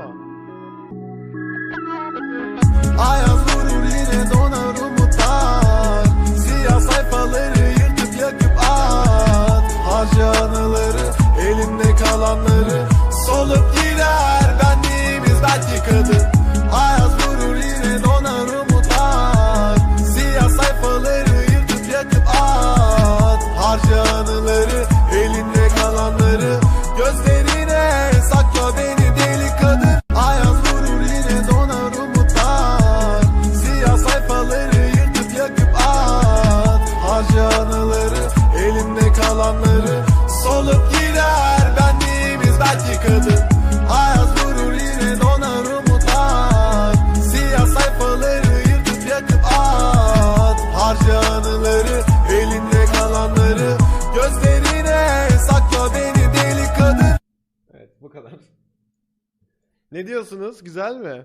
ama. Ayaz vurur yine donar umutlar. Siyah sayfaları yırtıp yakıp at. Harca anıları elinde kalanları Solup gider. Benliğimiz belki kadın Ayaz vurur yine donar umutlar. Siyah sayfaları yırtıp yakıp at. Harca anıları elinde sayfaları yırtıp yakıp at. Harca anıları elimde kalanları. Solup gider benliğimiz belki kadın. Ayaz vurur yine donar umutlar Siyah sayfaları yırtıp yakıp at. Harca anıları elinde kalanları. Gözlerine sakla beni deli kadın. Evet bu kadar. Ne diyorsunuz? Güzel mi?